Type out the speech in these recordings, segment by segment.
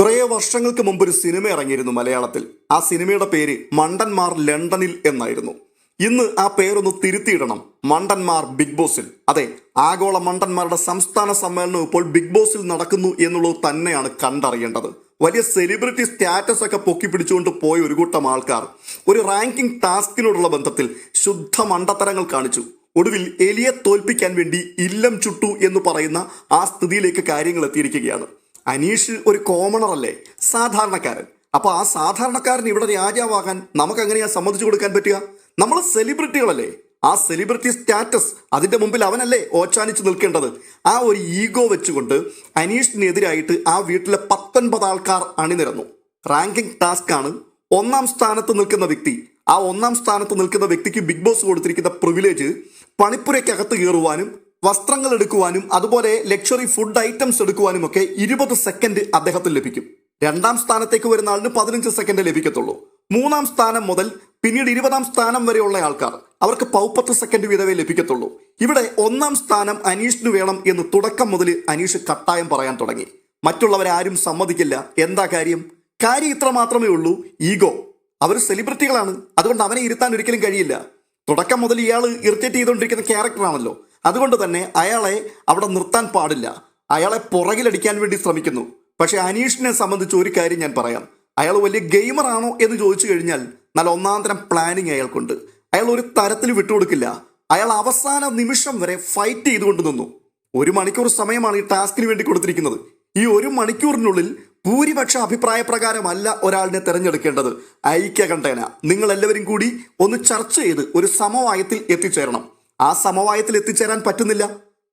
കുറേ വർഷങ്ങൾക്ക് മുമ്പ് ഒരു സിനിമ ഇറങ്ങിയിരുന്നു മലയാളത്തിൽ. ആ സിനിമയുടെ പേര് മണ്ടന്മാർ ലണ്ടനിൽ എന്നായിരുന്നു. ഇന്ന് ആ പേരൊന്ന് തിരുത്തിയിടണം. മണ്ടന്മാർ ബിഗ് ബോസിൽ. അതെ ആഗോള മണ്ടന്മാരുടെ സംസ്ഥാന സമ്മേളനം ഇപ്പോൾ ബിഗ് ബോസിൽ നടക്കുന്നു എന്നുള്ളത് തന്നെയാണ് കണ്ടറിയേണ്ടത്. വലിയ സെലിബ്രിറ്റി സ്റ്റാറ്റസ് ഒക്കെ പൊക്കി പിടിച്ചുകൊണ്ട് പോയ ഒരു കൂട്ടം ആൾക്കാർ ഒരു റാങ്കിംഗ് ടാസ്കിനോടുള്ള ബന്ധത്തിൽ ശുദ്ധ മണ്ടത്തരങ്ങൾ കാണിച്ചു. ഒടുവിൽ എലിയെ തോൽപ്പിക്കാൻ വേണ്ടി ഇല്ലം ചുട്ടു എന്ന് പറയുന്ന ആ സ്ഥിതിയിലേക്ക് കാര്യങ്ങൾ എത്തിയിരിക്കുകയാണ്. അനീഷ് ഒരു കോമണർ അല്ലേ? സാധാരണക്കാരൻ. അപ്പൊ ആ സാധാരണക്കാരൻ ഇവിടെ രാജാവാകാൻ നമുക്ക് എങ്ങനെയാ സമ്മതിച്ചു കൊടുക്കാൻ പറ്റുക? നമ്മൾ സെലിബ്രിറ്റികളല്ലേ ആ സെലിബ്രിറ്റി സ്റ്റാറ്റസ് അതിന്റെ മുമ്പിൽ അവനല്ലേ ഓച്ചാനിച്ച് നിൽക്കേണ്ടത്? ആ ഒരു ഈഗോ വെച്ചുകൊണ്ട് അനീഷിനെതിരായിട്ട് ആ വീട്ടിലെ പത്തൊൻപത് ആൾക്കാർ അണിനിരന്നു. റാങ്കിംഗ് ടാസ്ക് ആണ്. ഒന്നാം സ്ഥാനത്ത് നിൽക്കുന്ന വ്യക്തി ആ ഒന്നാം സ്ഥാനത്ത് നിൽക്കുന്ന വ്യക്തിക്ക് ബിഗ് ബോസ് കൊടുത്തിരിക്കുന്ന പ്രിവിലേജ് പണിപ്പുരയ്ക്കകത്ത് കയറുവാനും വസ്ത്രങ്ങൾ എടുക്കുവാനും അതുപോലെ ലക്ഷറി ഫുഡ് ഐറ്റംസ് എടുക്കുവാനും ഒക്കെ ഇരുപത് സെക്കൻഡ് അദ്ദേഹത്തിന് ലഭിക്കും. രണ്ടാം സ്ഥാനത്തേക്ക് വരുന്ന ആളിന് പതിനഞ്ച് സെക്കൻഡ് ലഭിക്കത്തുള്ളൂ. മൂന്നാം സ്ഥാനം മുതൽ പിന്നീട് ഇരുപതാം സ്ഥാനം വരെയുള്ള ആൾക്കാർ അവർക്ക് പൗപ്പത്ത് സെക്കൻഡ് വീതമേ ലഭിക്കത്തുള്ളൂ. ഇവിടെ ഒന്നാം സ്ഥാനം അനീഷിന് വേണം എന്ന് തുടക്കം മുതൽ അനീഷ് കട്ടായം പറയാൻ തുടങ്ങി. മറ്റുള്ളവരാരും സമ്മതിക്കില്ല. എന്താ കാര്യം? കാര്യം ഇത്ര മാത്രമേ ഉള്ളൂ. ഈഗോ. അവർ സെലിബ്രിറ്റികളാണ് അതുകൊണ്ട് അവനെ ഇരുത്താൻ ഒരിക്കലും കഴിയില്ല. തുടക്കം മുതൽ ഇയാൾ ഇറിറ്റേറ്റ് ചെയ്തുകൊണ്ടിരിക്കുന്ന ക്യാരക്ടറാണല്ലോ അതുകൊണ്ട് തന്നെ അയാളെ അവിടെ നിർത്താൻ പാടില്ല. അയാളെ പുറകിലടിക്കാൻ വേണ്ടി ശ്രമിക്കുന്നു. പക്ഷെ അനീഷിനെ സംബന്ധിച്ച് ഒരു കാര്യം ഞാൻ പറയാം. അയാൾ വലിയ ഗെയിമർ ആണോ എന്ന് ചോദിച്ചു കഴിഞ്ഞാൽ നല്ല ഒന്നാന്തരം തരം പ്ലാനിങ് അയാൾക്കുണ്ട്. അയാൾ ഒരു തരത്തിൽ വിട്ടുകൊടുക്കില്ല. അയാൾ അവസാന നിമിഷം വരെ ഫൈറ്റ് ചെയ്തുകൊണ്ട് നിന്നു. ഒരു മണിക്കൂർ സമയമാണ് ഈ ടാസ്കിന് വേണ്ടി കൊടുത്തിരിക്കുന്നത്. ഈ ഒരു മണിക്കൂറിനുള്ളിൽ ഭൂരിപക്ഷ അഭിപ്രായ പ്രകാരമല്ല ഒരാളിനെ തിരഞ്ഞെടുക്കേണ്ടത്. ഐക്യകണ്ഠേന. നിങ്ങൾ എല്ലാവരും കൂടി ഒന്ന് ചർച്ച ചെയ്ത് ഒരു സമവായത്തിൽ എത്തിച്ചേരണം. ആ സമവായത്തിൽ എത്തിച്ചേരാൻ പറ്റുന്നില്ല.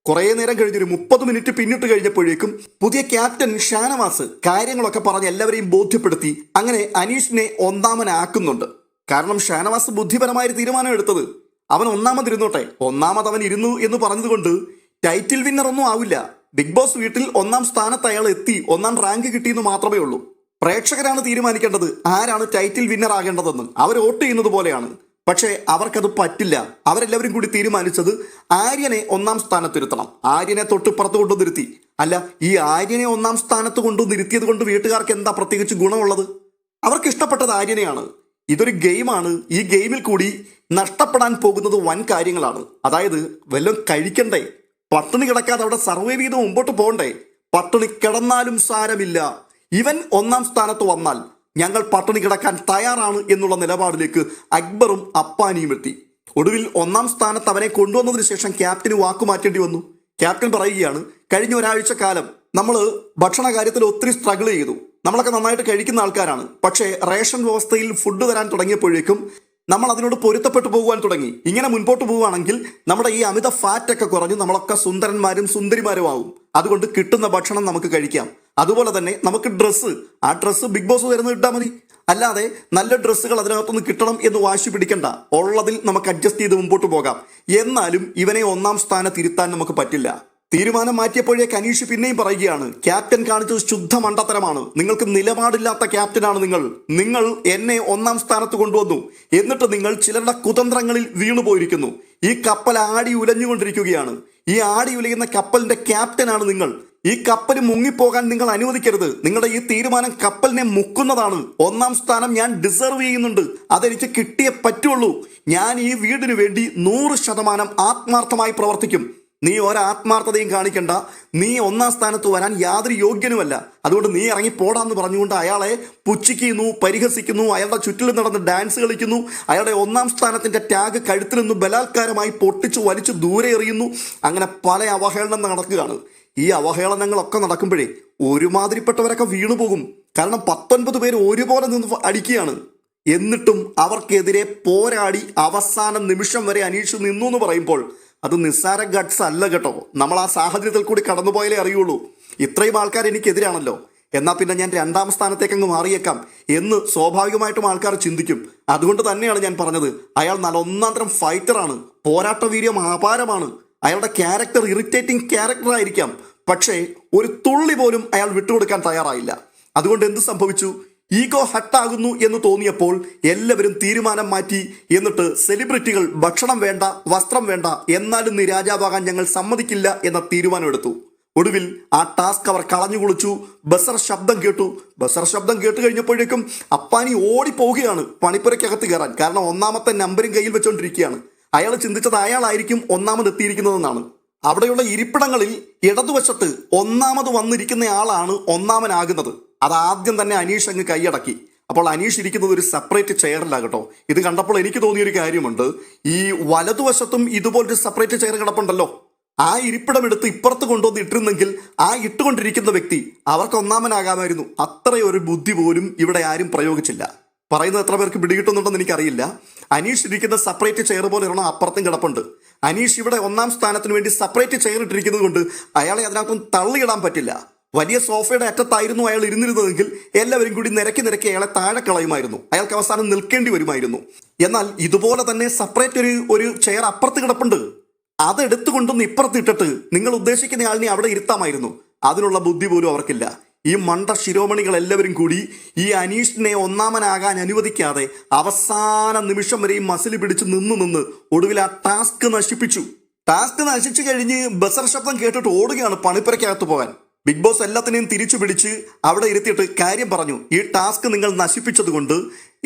കുറേ നേരം കഴിഞ്ഞൊരു മുപ്പത് മിനിറ്റ് പിന്നിട്ട് കഴിഞ്ഞപ്പോഴേക്കും പുതിയ ക്യാപ്റ്റൻ ഷാനവാസ് കാര്യങ്ങളൊക്കെ പറഞ്ഞ് എല്ലാവരെയും ബോധ്യപ്പെടുത്തി അങ്ങനെ അനീഷിനെ ഒന്നാമനാക്കുന്നുണ്ട്. കാരണം ഷാനവാസ് ബുദ്ധിപരമായ തീരുമാനം എടുത്തത്. അവൻ ഒന്നാമത് ഇരുന്നോട്ടെ ഒന്നാമത് അവൻ ഇരുന്നു എന്ന് പറഞ്ഞതുകൊണ്ട് ടൈറ്റിൽ വിന്നർ ഒന്നും ആവില്ല. ബിഗ് ബോസ് വീട്ടിൽ ഒന്നാം സ്ഥാനത്ത് അയാൾ എത്തി ഒന്നാം റാങ്ക് കിട്ടിയെന്ന് മാത്രമേ ഉള്ളൂ പ്രേക്ഷകരാണ് തീരുമാനിക്കേണ്ടത് ആരാണ് ടൈറ്റിൽ വിന്നർ ആകേണ്ടതെന്ന് അവർ വോട്ട് ചെയ്യുന്നത് പോലെയാണ്. പക്ഷേ അവർക്കത് പറ്റില്ല. അവരെല്ലാവരും കൂടി തീരുമാനിച്ചത് ആര്യനെ ഒന്നാം സ്ഥാനത്തിരുത്തണം ആര്യനെ തൊട്ടിപ്പുറത്ത് കൊണ്ടു നിർത്തി. അല്ല ഈ ആര്യനെ ഒന്നാം സ്ഥാനത്ത് കൊണ്ടു നിർത്തിയത് കൊണ്ട് വീട്ടുകാർക്ക് എന്താ പ്രത്യേകിച്ച് ഗുണമുള്ളത്? അവർക്ക് ഇഷ്ടപ്പെട്ടത് ആര്യനെയാണ്. ഇതൊരു ഗെയിമാണ്. ഈ ഗെയിമിൽ കൂടി നഷ്ടപ്പെടാൻ പോകുന്നത് വൻ കാര്യങ്ങളാണ്. അതായത് വല്ലതും കഴിക്കണ്ടേ? പട്ടിണി കിടക്കാതെ അവിടെ സർവൈവ് ചെയ്ത് മുമ്പോട്ട് പോകണ്ടേ? പട്ടിണി കിടന്നാലും സാരമില്ല. ഇവൻ ഒന്നാം സ്ഥാനത്ത് വന്നാൽ ഞങ്ങൾ പട്ടിണി കിടക്കാൻ തയ്യാറാണ് എന്നുള്ള നിലപാടിലേക്ക് അക്ബറും അപ്പാനിയും എത്തി. ഒടുവിൽ ഒന്നാം സ്ഥാനത്ത് അവനെ കൊണ്ടുവന്നതിന് ശേഷം ക്യാപ്റ്റന് വാക്കുമാറ്റേണ്ടി വന്നു. ക്യാപ്റ്റൻ പറയുകയാണ് കഴിഞ്ഞ ഒരാഴ്ച കാലം നമ്മൾ ഭക്ഷണ കാര്യത്തിൽ ഒത്തിരി സ്ട്രഗിൾ ചെയ്തു. നമ്മളൊക്കെ നന്നായിട്ട് കഴിക്കുന്ന ആൾക്കാരാണ്. പക്ഷേ റേഷൻ വ്യവസ്ഥയിൽ ഫുഡ് തരാൻ തുടങ്ങിയപ്പോഴേക്കും നമ്മൾ അതിനോട് പൊരുത്തപ്പെട്ടു പോകുവാൻ തുടങ്ങി. ഇങ്ങനെ മുൻപോട്ട് പോവുകയാണെങ്കിൽ നമ്മുടെ ഈ അമിത ഫാറ്റൊക്കെ കുറഞ്ഞ് നമ്മളൊക്കെ സുന്ദരന്മാരും സുന്ദരിമാരും ആവും. അതുകൊണ്ട് കിട്ടുന്ന ഭക്ഷണം നമുക്ക് കഴിക്കാം. അതുപോലെ തന്നെ നമുക്ക് ഡ്രസ്സ് ആ ഡ്രസ്സ് ബിഗ് ബോസ് തരുന്നത് ഇട്ടാൽ മതി. അല്ലാതെ നല്ല ഡ്രസ്സുകൾ അതിനകത്തുനിന്ന് കിട്ടണം എന്ന് വാശി പിടിക്കണ്ട. ഉള്ളതിൽ നമുക്ക് അഡ്ജസ്റ്റ് ചെയ്ത് മുമ്പോട്ട് പോകാം. എന്നാലും ഇവനെ ഒന്നാം സ്ഥാനം തിരുത്താൻ നമുക്ക് പറ്റില്ല. തീരുമാനം മാറ്റിയപ്പോഴേക്ക് കനീഷ് പിന്നെയും പറയുകയാണ് ക്യാപ്റ്റൻ കാണിച്ചത് ശുദ്ധ മണ്ടത്തരമാണ്. നിങ്ങൾക്ക് നിലപാടില്ലാത്ത ക്യാപ്റ്റനാണ് നിങ്ങൾ. നിങ്ങൾ എന്നെ ഒന്നാം സ്ഥാനത്ത് കൊണ്ടുവന്നു. എന്നിട്ട് നിങ്ങൾ ചിലരുടെ കുതന്ത്രങ്ങളിൽ വീണുപോയിരിക്കുന്നു. ഈ കപ്പൽ ആടി ഉലഞ്ഞുകൊണ്ടിരിക്കുകയാണ്. ഈ ആടി ഉലയുന്ന കപ്പലിന്റെ ക്യാപ്റ്റനാണ് നിങ്ങൾ. ഈ കപ്പൽ മുങ്ങിപ്പോകാൻ നിങ്ങൾ അനുവദിക്കരുത്. നിങ്ങളുടെ ഈ തീരുമാനം കപ്പലിനെ മുക്കുന്നതാണ്. ഒന്നാം സ്ഥാനം ഞാൻ ഡിസർവ് ചെയ്യുന്നുണ്ട്. അതെനിക്ക് കിട്ടിയേ പറ്റുള്ളൂ. ഞാൻ ഈ വീടിനു വേണ്ടി നൂറ് ശതമാനം ആത്മാർത്ഥമായി പ്രവർത്തിക്കും. നീ ഒരാത്മാർത്ഥതയും കാണിക്കണ്ട. നീ ഒന്നാം സ്ഥാനത്ത് വരാൻ യാതൊരു യോഗ്യനുമല്ല. അതുകൊണ്ട് നീ ഇറങ്ങി പോടാന്ന് പറഞ്ഞുകൊണ്ട് അയാളെ പുച്ഛിക്കുന്നു പരിഹസിക്കുന്നു അയാളുടെ ചുറ്റിലും നടന്ന് ഡാൻസ് കളിക്കുന്നു. അയാളുടെ ഒന്നാം സ്ഥാനത്തിന്റെ ടാഗ് കഴുത്തിൽ നിന്ന് ബലാത്കാരമായി പൊട്ടിച്ചു വലിച്ചു ദൂരെ എറിയുന്നു. അങ്ങനെ പല അവഹേളനം നടക്കുകയാണ്. ഈ അവഹേളനങ്ങളൊക്കെ നടക്കുമ്പോഴേ ഒരുമാതിരിപ്പെട്ടവരൊക്കെ വീണുപോകും കാരണം പത്തൊൻപത് പേര് ഒരുപോലെ നിന്ന് അടിക്കുകയാണ്. എന്നിട്ടും അവർക്കെതിരെ പോരാടി അവസാന നിമിഷം വരെ അനീഷ് നിന്നു എന്ന് പറയുമ്പോൾ അത് നിസ്സാര ഗഡ്സ് അല്ല കേട്ടോ. നമ്മൾ ആ സാഹചര്യത്തിൽ കൂടി കടന്നുപോയാലേ അറിയുള്ളൂ. ഇത്രയും ആൾക്കാർ എനിക്കെതിരാണല്ലോ. എന്നാൽ പിന്നെ ഞാൻ രണ്ടാം സ്ഥാനത്തേക്ക് അങ്ങ് മാറിയേക്കാം എന്ന് സ്വാഭാവികമായിട്ടും ആൾക്കാർ ചിന്തിക്കും. അതുകൊണ്ട് തന്നെയാണ് ഞാൻ പറഞ്ഞത്. അയാൾ നല്ല ഒന്നാം തരം ഫൈറ്ററാണ് പോരാട്ട വീര്യം അപാരമാണ്. അയാളുടെ ക്യാരക്ടർ ഇറിറ്റേറ്റിംഗ് ക്യാരക്ടർ ആയിരിക്കാം. പക്ഷേ ഒരു തുള്ളി പോലും അയാൾ വിട്ടുകൊടുക്കാൻ തയ്യാറായില്ല. അതുകൊണ്ട് എന്ത് സംഭവിച്ചു? ഈഗോ ഹട്ടാകുന്നു എന്ന് തോന്നിയപ്പോൾ എല്ലാവരും തീരുമാനം മാറ്റി എന്നിട്ട് സെലിബ്രിറ്റികൾ ഭക്ഷണം വേണ്ട വസ്ത്രം വേണ്ട എന്നാലും നീ രാജാവാകാൻ ഞങ്ങൾ സമ്മതിക്കില്ല എന്ന തീരുമാനമെടുത്തു. ഒടുവിൽ ആ ടാസ്ക് അവർ കളഞ്ഞു കുളിച്ചു. ബസർ ശബ്ദം കേട്ടു. ബസർ ശബ്ദം കേട്ട് കഴിഞ്ഞപ്പോഴേക്കും അപ്പാനി ഓടിപ്പോവുകയാണ് പണിപ്പുരയ്ക്കകത്ത് കയറാൻ. കാരണം ഒന്നാമത്തെ നമ്പരും കയ്യിൽ വെച്ചുകൊണ്ടിരിക്കുകയാണ് അയാൾ ചിന്തിച്ചത് അയാളായിരിക്കും ഒന്നാമത് എത്തിയിരിക്കുന്നതെന്നാണ്. അവിടെയുള്ള ഇരിപ്പിടങ്ങളിൽ ഇടതുവശത്ത് ഒന്നാമത് വന്നിരിക്കുന്ന ആളാണ് ഒന്നാമനാകുന്നത്. അത് ആദ്യം തന്നെ അനീഷ് അങ്ങ് കൈയടക്കി. അപ്പോൾ അനീഷ് ഇരിക്കുന്നത് ഒരു സെപ്പറേറ്റ് ചെയറിലാണ് കേട്ടോ. ഇത് കണ്ടപ്പോൾ എനിക്ക് തോന്നിയൊരു കാര്യമുണ്ട്. ഈ വലതുവശത്തും ഇതുപോലൊരു സെപ്പറേറ്റ് ചെയർ കിടപ്പുണ്ടല്ലോ. ആ ഇരിപ്പിടം എടുത്ത് ഇപ്പുറത്ത് കൊണ്ടുവന്ന് ഇട്ടിരുന്നെങ്കിൽ ആ ഇട്ടുകൊണ്ടിരിക്കുന്ന വ്യക്തി അവർക്ക് ഒന്നാമനാകാമായിരുന്നു. അത്രയൊരു ബുദ്ധി പോലും ഇവിടെ ആരും പ്രയോഗിച്ചില്ല. പറയുന്നത് എത്ര പേർക്ക് പിടികിട്ടുന്നുണ്ടെന്ന് എനിക്കറിയില്ല. അനീഷ് ഇരിക്കുന്ന സെപ്പറേറ്റ് ചെയർ പോലെ ഒരെണ്ണം അപ്പുറത്തും കിടപ്പുണ്ട്. അനീഷ് ഇവിടെ ഒന്നാം സ്ഥാനത്തിന് വേണ്ടി സെപ്പറേറ്റ് ചെയർ ഇട്ടിരിക്കുന്നത് കൊണ്ട് അയാളെ അതിനകത്തൊന്നും തള്ളിയിടാൻ പറ്റില്ല. വലിയ സോഫയുടെ അറ്റത്തായിരുന്നു അയാൾ ഇരുന്നിരുന്നതെങ്കിൽ എല്ലാവരും കൂടി നിരക്കി നിരക്കി അയാളെ താഴെ കളയുമായിരുന്നു. അയാൾക്ക് അവസാനം നിൽക്കേണ്ടി വരുമായിരുന്നു. എന്നാൽ ഇതുപോലെ തന്നെ സെപ്പറേറ്റ് ഒരു ഒരു ചെയർ അപ്പുറത്ത് കിടപ്പുണ്ട്. അതെടുത്തുകൊണ്ടൊന്ന് ഇപ്പുറത്ത് ഇട്ടിട്ട് നിങ്ങൾ ഉദ്ദേശിക്കുന്ന ആളിനെ അവിടെ ഇരുത്താമായിരുന്നു. അതിനുള്ള ബുദ്ധി പോലും അവർക്കില്ല. ഈ മണ്ട ശിരോമണികൾ എല്ലാവരും കൂടി ഈ അനീഷിനെ ഒന്നാമനാകാൻ അനുവദിക്കാതെ അവസാന നിമിഷം വരെയും മസിൽ പിടിച്ച് നിന്ന് നിന്ന് ഒടുവിൽ ആ ടാസ്ക് നശിപ്പിച്ചു. ടാസ്ക് നശിച്ചു കഴിഞ്ഞ് ബസർ ശബ്ദം കേട്ടിട്ട് ഓടുകയാണ് പണിപ്പുരയ്ക്കകത്ത് പോകാൻ. ബിഗ് ബോസ് എല്ലാത്തിനെയും തിരിച്ചു പിടിച്ച് അവിടെ ഇരുത്തിയിട്ട് കാര്യം പറഞ്ഞു. ഈ ടാസ്ക് നിങ്ങൾ നശിപ്പിച്ചതുകൊണ്ട്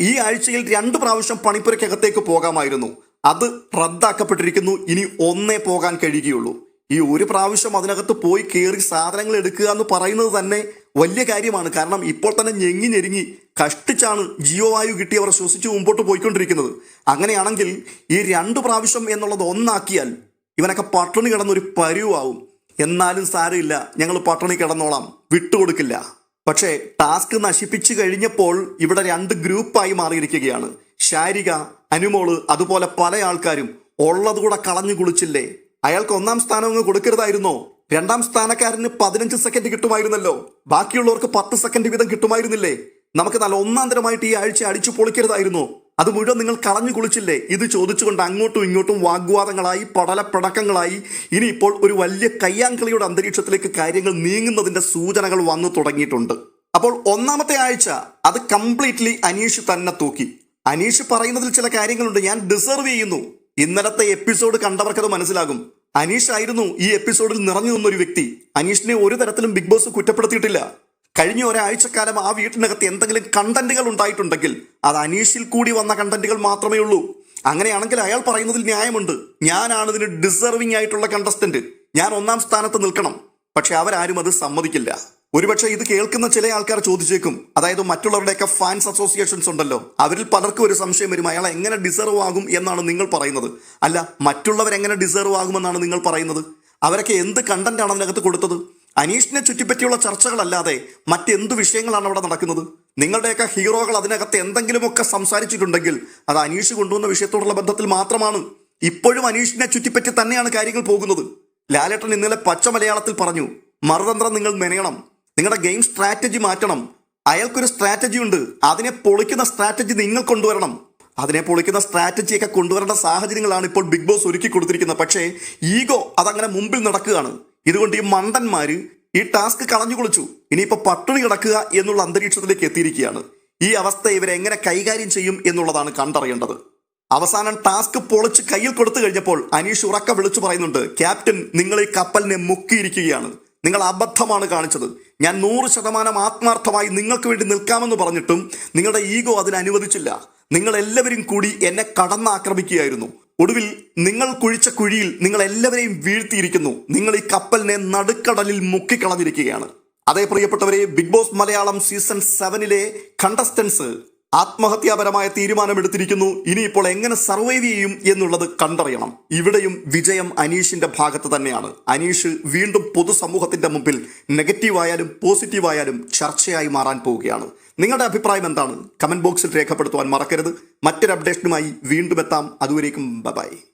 ഈ ആഴ്ചയിൽ രണ്ട് പ്രാവശ്യം പണിപ്പുരയ്ക്കകത്തേക്ക് പോകാമായിരുന്നു. അത് റദ്ദാക്കപ്പെട്ടിരിക്കുന്നു. ഇനി ഒന്നേ പോകാൻ കഴിയുകയുള്ളൂ. ഈ ഒരു പ്രാവശ്യം അതിനകത്ത് പോയി കയറി സാധനങ്ങൾ എടുക്കുക എന്ന് പറയുന്നത് തന്നെ വലിയ കാര്യമാണ്. കാരണം ഇപ്പോൾ തന്നെ ഞെങ്ങി ഞെരുങ്ങി കഷ്ടിച്ചാണ് ജിയോ വായു കിട്ടിയവർ ശ്വസിച്ച് മുമ്പോട്ട് പോയിക്കൊണ്ടിരിക്കുന്നത്. അങ്ങനെയാണെങ്കിൽ ഈ രണ്ട് പ്രാവശ്യം എന്നുള്ളത് ഒന്നാക്കിയാൽ ഇവനൊക്കെ പട്ടിണി കിടന്നൊരു പരുവാവും. എന്നാലും സാരമില്ല. ഞങ്ങൾ പട്ടണി കിടന്നോളാം. വിട്ടുകൊടുക്കില്ല. പക്ഷേ ടാസ്ക് നശിപ്പിച്ചു കഴിഞ്ഞപ്പോൾ ഇവിടെ രണ്ട് ഗ്രൂപ്പായി മാറിയിരിക്കുകയാണ്. ശാരിക അനുമോൾ അതുപോലെ പല ആൾക്കാരും ഉള്ളതുകൂടെ കളഞ്ഞു കുളിച്ചില്ലേ? അയാൾക്ക് ഒന്നാം സ്ഥാനം അങ്ങ് കൊടുക്കരുതായിരുന്നോ? രണ്ടാം സ്ഥാനക്കാരന് പതിനഞ്ച് സെക്കൻഡ് കിട്ടുമായിരുന്നല്ലോ. ബാക്കിയുള്ളവർക്ക് പത്ത് സെക്കൻഡ് വീതം കിട്ടുമായിരുന്നില്ലേ? നമുക്ക് നല്ല ഒന്നാന്തരമായിട്ട് ഈ ആഴ്ച അടിച്ചു പൊളിക്കരുതായിരുന്നോ? അത് മുഴുവൻ നിങ്ങൾ കളഞ്ഞു കുളിച്ചില്ലേ? ഇത് ചോദിച്ചുകൊണ്ട് അങ്ങോട്ടും ഇങ്ങോട്ടും വാഗ്വാദങ്ങളായി പടലപ്പടക്കങ്ങളായി. ഇനിയിപ്പോൾ ഒരു വലിയ കയ്യാങ്കളിയുടെ അന്തരീക്ഷത്തിലേക്ക് കാര്യങ്ങൾ നീങ്ങുന്നതിന്റെ സൂചനകൾ വന്നു തുടങ്ങിയിട്ടുണ്ട്. അപ്പോൾ ഒന്നാമത്തെ ആഴ്ച അത് കംപ്ലീറ്റ്ലി അനീഷ് തന്നെ തൂക്കി. അനീഷ് പറയുന്നതിൽ ചില കാര്യങ്ങളുണ്ട്. ഞാൻ ഡിസർവ് ചെയ്യുന്നു. ഇന്നലത്തെ എപ്പിസോഡ് കണ്ടവർക്കത് മനസ്സിലാകും. അനീഷ് ആയിരുന്നു ഈ എപ്പിസോഡിൽ നിറഞ്ഞു നിന്നൊരു വ്യക്തി. അനീഷിനെ ഒരു തരത്തിലും ബിഗ് ബോസ് കുറ്റപ്പെടുത്തിയിട്ടില്ല. കഴിഞ്ഞ ഒരാഴ്ചക്കാലം ആ വീട്ടിനകത്ത് എന്തെങ്കിലും കണ്ടന്റുകൾ ഉണ്ടായിട്ടുണ്ടെങ്കിൽ അത് അനീഷിൽ കൂടി വന്ന കണ്ടന്റുകൾ മാത്രമേ ഉള്ളൂ. അങ്ങനെയാണെങ്കിൽ അയാൾ പറയുന്നതിൽ ന്യായമുണ്ട്. ഞാനാണ് ഇതിന് ഡിസർവിംഗ് ആയിട്ടുള്ള കണ്ടസ്റ്റന്റ് ഞാൻ ഒന്നാം സ്ഥാനത്ത് നിൽക്കണം. പക്ഷെ അവരാരും അത് സമ്മതിക്കില്ല. ഒരുപക്ഷെ ഇത് കേൾക്കുന്ന ചില ആൾക്കാർ ചോദിച്ചേക്കും. അതായത് മറ്റുള്ളവരുടെയൊക്കെ ഫാൻസ് അസോസിയേഷൻസ് ഉണ്ടല്ലോ. അവരിൽ പലർക്കും ഒരു സംശയം വരും. അയാൾ എങ്ങനെ ഡിസർവ് ആകും എന്നാണ് നിങ്ങൾ പറയുന്നത്. അല്ല മറ്റുള്ളവരെങ്ങനെ ഡിസർവ് ആകുമെന്നാണ് നിങ്ങൾ പറയുന്നത്? അവരൊക്കെ എന്ത് കണ്ടന്റ് ആണ് അതിനകത്ത് കൊടുത്തത്? അനീഷിനെ ചുറ്റിപ്പറ്റിയുള്ള ചർച്ചകളല്ലാതെ മറ്റെന്ത് വിഷയങ്ങളാണ് അവിടെ നടക്കുന്നത്? നിങ്ങളുടെയൊക്കെ ഹീറോകൾ അതിനകത്ത് എന്തെങ്കിലുമൊക്കെ സംസാരിച്ചിട്ടുണ്ടെങ്കിൽ അത് അനീഷ് കൊണ്ടുവന്ന വിഷയത്തോടുള്ള ബന്ധത്തിൽ മാത്രമാണ്. ഇപ്പോഴും അനീഷിനെ ചുറ്റിപ്പറ്റി തന്നെയാണ് കാര്യങ്ങൾ പോകുന്നത്. ലാലേട്ടൻ ഇന്നലെ പച്ച മലയാളത്തിൽ പറഞ്ഞു മറുതന്ത്രം നിങ്ങൾ മെനയണം. നിങ്ങളുടെ ഗെയിം സ്ട്രാറ്റജി മാറ്റണം. അയാൾക്കൊരു സ്ട്രാറ്റജി ഉണ്ട്. അതിനെ പൊളിക്കുന്ന സ്ട്രാറ്റജി നിങ്ങൾ കൊണ്ടുവരണം. അതിനെ പൊളിക്കുന്ന സ്ട്രാറ്റജിയൊക്കെ കൊണ്ടുവരേണ്ട സാഹചര്യങ്ങളാണ് ഇപ്പോൾ ബിഗ് ബോസ് ഒരുക്കി കൊടുത്തിരിക്കുന്നത്. പക്ഷേ ഈഗോ അതങ്ങനെ മുമ്പിൽ നടക്കുകയാണ്. ഇതുകൊണ്ട് ഈ മണ്ടന്മാര് ഈ ടാസ്ക് കളഞ്ഞു കുളിച്ചു. ഇനിയിപ്പോ പട്ടിണി കിടക്കുക എന്നുള്ള അന്തരീക്ഷത്തിലേക്ക് എത്തിയിരിക്കുകയാണ്. ഈ അവസ്ഥ ഇവരെ എങ്ങനെ കൈകാര്യം ചെയ്യും എന്നുള്ളതാണ് കണ്ടറിയേണ്ടത്. അവസാനം ടാസ്ക് പൊളിച്ച് കയ്യിൽ കൊടുത്തു കഴിഞ്ഞപ്പോൾ അനീഷ് ഉറക്ക വിളിച്ചു പറയുന്നുണ്ട് ക്യാപ്റ്റൻ നിങ്ങൾ ഈ കപ്പലിനെ മുക്കിയിരിക്കുകയാണ്. നിങ്ങൾ അബദ്ധമാണ് കാണിച്ചത്. ഞാൻ നൂറ് ശതമാനം ആത്മാർത്ഥമായി നിങ്ങൾക്ക് വേണ്ടി നിൽക്കാമെന്ന് പറഞ്ഞിട്ടും നിങ്ങളുടെ ഈഗോ അതിന് അനുവദിച്ചില്ല. നിങ്ങൾ എല്ലാവരും കൂടി എന്നെ കടന്നാക്രമിക്കുകയായിരുന്നു. ഒടുവിൽ നിങ്ങൾ കുഴിച്ച കുഴിയിൽ നിങ്ങൾ എല്ലാവരെയും വീഴ്ത്തിയിരിക്കുന്നു. നിങ്ങൾ ഈ കപ്പലിനെ നടുക്കടലിൽ മുക്കിക്കളഞ്ഞിരിക്കുകയാണ്. അതേ പ്രിയപ്പെട്ടവരെ ബിഗ് ബോസ് മലയാളം സീസൺ സെവനിലെ കണ്ടസ്റ്റൻസ് ആത്മഹത്യാപരമായ തീരുമാനമെടുത്തിരിക്കുന്നു. ഇനിയിപ്പോൾ എങ്ങനെ സർവൈവ് ചെയ്യും എന്നുള്ളത് കണ്ടറിയണം. ഇവിടെയും വിജയം അനീഷിന്റെ ഭാഗത്ത് തന്നെയാണ്. അനീഷ് വീണ്ടും പൊതുസമൂഹത്തിന്റെ മുമ്പിൽ നെഗറ്റീവായാലും പോസിറ്റീവായാലും ചർച്ചയായി മാറാൻ പോവുകയാണ്. നിങ്ങളുടെ അഭിപ്രായം എന്താണ്? കമന്റ് ബോക്സിൽ രേഖപ്പെടുത്തുവാൻ മറക്കരുത്. മറ്റൊരു അപ്ഡേഷനുമായി വീണ്ടും എത്താം. അതുവരേക്കും ബൈ